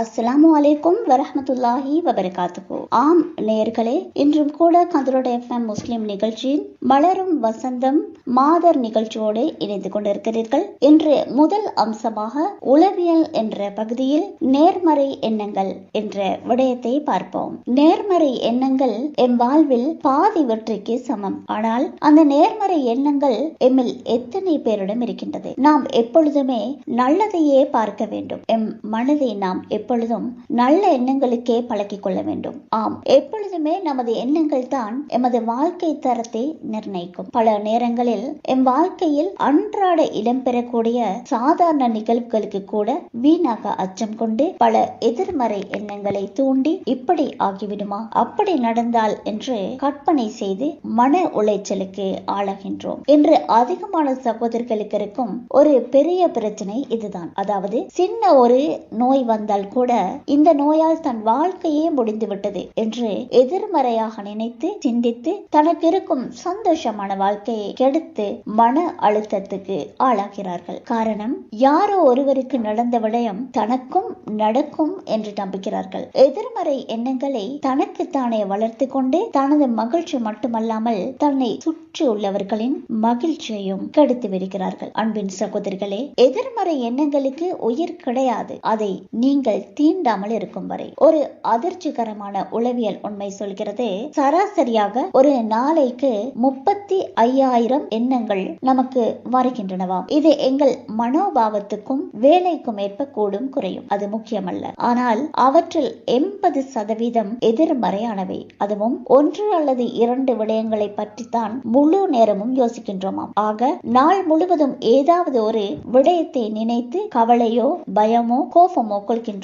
அஸ்லாம் அலைக்கும் வரஹமத்துல்லாஹி வபரகாத்துஹு. ஆம் நேயர்களே இன்றும் கூட கந்தரோட எஃப்எம் முஸ்லிம் நிகழ்ச்சியின் மலரும் வசந்தம் மாதர் நிகழ்ச்சியோடு இணைந்து கொண்டிருக்கிறீர்கள். இன்று முதல் அம்சமாக உளவியல் என்ற பகுதியில் நேர்மறை எண்ணங்கள் என்ற விடயத்தை பார்ப்போம். நேர்மறை எண்ணங்கள் எம் வாழ்வில் பாதி வெற்றிக்கு சமம். ஆனால் அந்த நேர்மறை எண்ணங்கள் எம்மில் எத்தனை பேரிடம் இருக்கின்றது? நாம் எப்பொழுதுமே நல்லதையே பார்க்க வேண்டும். எம் மனதை நாம் எப்பொழுதும் நல்ல எண்ணங்களுக்கே பழக்கிக் கொள்ள வேண்டும். ஆம் எப்பொழுதுமே நமது எண்ணங்கள் தான் எமது வாழ்க்கை தரத்தை நிர்ணயிக்கும். பல நேரங்களில் எம் வாழ்க்கையில் அன்றாட இடம்பெறக்கூடிய சாதாரண நிகழ்வுகளுக்கு கூட வீணாக அச்சம் கொண்டு பல எதிர்மறை எண்ணங்களை தூண்டி இப்படி ஆகிவிடுமா? அப்படி நடந்தால் என்று கற்பனை செய்து மன உளைச்சலுக்கு ஆளாகின்றோம். இன்று அதிகமான சகோதரர்களுக்கு இருக்கும் ஒரு பெரிய பிரச்சனை இதுதான். அதாவது சின்ன ஒரு நோய் வந்தால் கூட இந்த நோயால் தன் வாழ்க்கையே முடிந்துவிட்டது என்று எதிர்மறையாக நினைத்து சிந்தித்து தனக்கு இருக்கும் சந்தோஷமான வாழ்க்கையை கெடுத்து மன அழுத்தத்துக்கு ஆளாகிறார்கள். காரணம் யாரோ ஒருவருக்கு நடந்த விடயம் தனக்கும் நடக்கும் என்று நம்புகிறார்கள். எதிர்மறை எண்ணங்களை தனக்கு தானே வளர்த்து கொண்டு தனது மகிழ்ச்சி மட்டுமல்லாமல் தன்னை சுற்றி உள்ளவர்களின் மகிழ்ச்சியையும் கெடுத்து வருகிறார்கள் அன்பின் சகோதரிகளே எதிர்மறை எண்ணங்களுக்கு உயிர் கிடையாது. அதை நீங்கள் தீண்டாமல் இருக்கும் வரை ஒரு அதிர்ச்சிகரமான உளவியல் உண்மை சொல்கிறது. சராசரியாக ஒரு நாளைக்கு முப்பத்தி ஐயாயிரம் எண்ணங்கள் நமக்கு வருகின்றனவாம் இது எங்கள் மனோபாவத்துக்கும் வேலைக்கும் ஏற்ப கூடும் குறையும். அது முக்கியமல்ல. ஆனால் அவற்றில் எண்பது சதவீதம் எதிர்மறையானவை. அதுவும் ஒன்று அல்லது இரண்டு விடயங்களை பற்றித்தான் முழு நேரமும் யோசிக்கின்றோமாம். ஆக நாள் முழுவதும் ஏதாவது ஒரு விடயத்தை நினைத்து கவலையோ பயமோ கோபமோ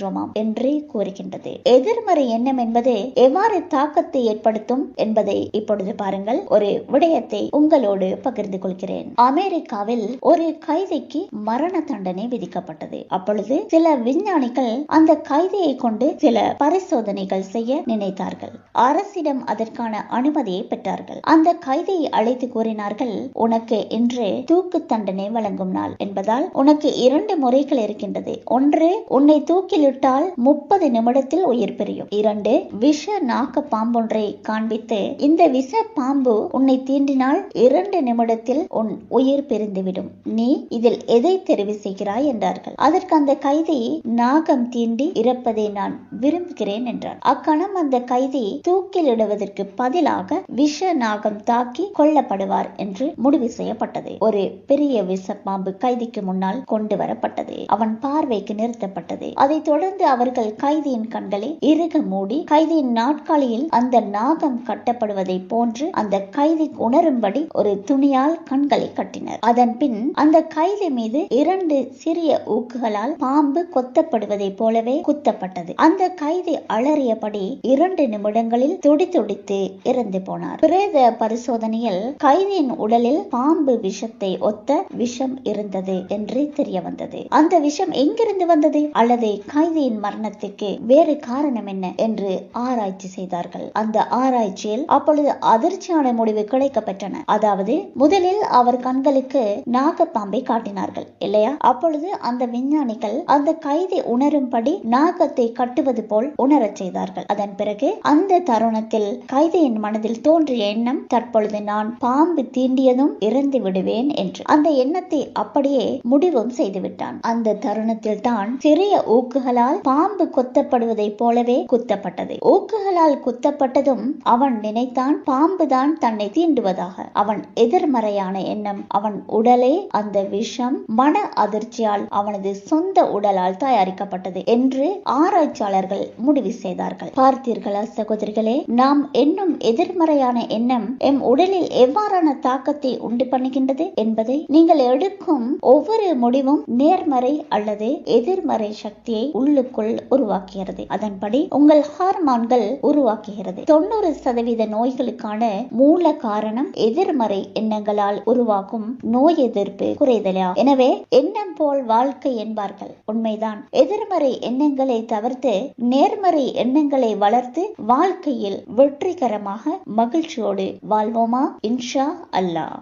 கொள்கின்றோமாம் என்றே கூறுகின்றது. எதிர்மறை எண்ணம் என்பது எவ்வாறு தாக்கத்தை ஏற்படுத்தும் என்பதை இப்பொழுது பாருங்கள். ஒரு விடயத்தை உங்களோடு பகிர்ந்து கொள்கிறேன். அமெரிக்காவில் ஒரு கைதிக்கு மரண தண்டனை விதிக்கப்பட்டது. அப்பொழுது சில விஞ்ஞானிகள் அந்த கைதியை கொண்டு சில பரிசோதனைகள் செய்ய நினைத்தார்கள். அரசிடம் அதற்கான அனுமதியை பெற்றார்கள். அந்த கைதியை அழைத்து கூறினார்கள் உனக்கு இன்று தூக்கு தண்டனை வழங்கும் நாள். என்பதால் உனக்கு இரண்டு முறைகள் இருக்கின்றது. ஒன்று உன்னை தூக்கிலிட்டு தூக்கிலிட்டால் முப்பது நிமிடத்தில் உயிர் பிரியும். இரண்டு விஷ நாக்க பாம்பொன்றை காண்பித்து இந்த விஷ பாம்பு உன்னை தீண்டினால் இரண்டு நிமிடத்தில் உன் உயிர் பிரிந்துவிடும். நீ இதில் எதை தெரிவு செய்கிறாய் என்றார்கள். அதற்கு அந்த கைதி நாகம் தீண்டி இறப்பதை நான் விரும்புகிறேன் என்றார். அக்கணம் அந்த கைதி தூக்கிலிடுவதற்கு பதிலாக விஷ நாகம் தாக்கி கொல்லப்படுவார் என்று முடிவு செய்யப்பட்டது. ஒரு பெரிய விஷ பாம்பு கைதிக்கு முன்னால் கொண்டு வரப்பட்டது. அவன் பார்வைக்கு நிறுத்தப்பட்டது. அதைத் தொடர்ந்து அவர்கள் கைதியின் கண்களை இறுக மூடி கைதியின் நாட்காலியில் அந்த நாகம் கட்டப்படுவதை போன்று அந்த கைதி உணரும்படி ஒரு துணியால் கண்களை கட்டினர். அதன் பின் அந்த கைதி மீது இரண்டு சிறிய ஊக்குகளால் பாம்பு கொத்தப்படுவதை போலவே குத்தப்பட்டது. அந்த கைதி அலறியபடி இரண்டு நிமிடங்களில் துடி துடித்து இறந்து போனார். பிரேத பரிசோதனையில் கைதியின் உடலில் பாம்பு விஷத்தை ஒத்த விஷம் இருந்தது என்று தெரிய வந்தது அந்த விஷம் எங்கிருந்து வந்தது? அல்லது குழந்தையின் மரணத்துக்கு வேறு காரணம் என்ன என்று ஆராய்ச்சி செய்தார்கள். அந்த ஆராய்ச்சியில் அப்பொழுது அதிர்ச்சியான முடிவு கிடைக்கப்பட்டன அதாவது முதலில் அவர் கண்களுக்கு நாகப்பாம்பை காட்டினார்கள் இல்லையா? அப்பொழுது அந்த விஞ்ஞானிகள் அந்த கைதி உணரும்படி நாகத்தை கட்டுவது போல் உணரச் செய்தார்கள். அதன் பிறகு அந்த தருணத்தில் கைதியின் மனதில் தோன்றிய எண்ணம் தற்பொழுது நான் பாம்பு தீண்டியதும் இறந்து விடுவேன் என்று. அந்த எண்ணத்தை அப்படியே முடிவும் செய்துவிட்டான். அந்த தருணத்தில் தான் சிறிய ஊக்குகளால் பாம்பு கொத்தப்படுவதைப் போலவே குத்தப்பட்டது. ஓக்குகளால் குத்தப்பட்டதும் அவன் நினைத்தான் பாம்புதான் தன்னை தீண்டுவதாக. அவன் எதிர்மறையான எண்ணம் அவன் உடலே அந்த விஷம் மன அதிர்ச்சியால் அவனது சொந்த உடலால் தயாரிக்கப்பட்டது என்று ஆராய்ச்சியாளர்கள் முடிவு செய்தார்கள். பார்த்தீர்களா சகோதரிகளே நாம் எண்ணும் எதிர்மறையான எண்ணம் எம் உடலில் எவ்வாறான தாக்கத்தை உண்டு பண்ணுகின்றது என்பதை நீங்கள் எடுக்கும் ஒவ்வொரு முடிவும் நேர்மறை அல்லது எதிர்மறை சக்தியை உள்ள உள்ளுக்குள் உருவாக்குகிறது. அதன்படி உங்கள் ஹார்மான்கள் உருவாக்குகிறது. தொண்ணூறு சதவீத நோய்களுக்கான மூல காரணம் எதிர்மறை எண்ணங்களால் உருவாக்கும் நோய் எதிர்ப்பு குறைதலா? எனவே எண்ணம் போல் வாழ்க்கை என்பார்கள். உண்மைதான். எதிர்மறை எண்ணங்களை தவிர்த்து நேர்மறை எண்ணங்களை வளர்த்து வாழ்க்கையில் வெற்றிகரமாக மகிழ்ச்சியோடு வாழ்வோமா? இன்ஷா அல்லாஹ்.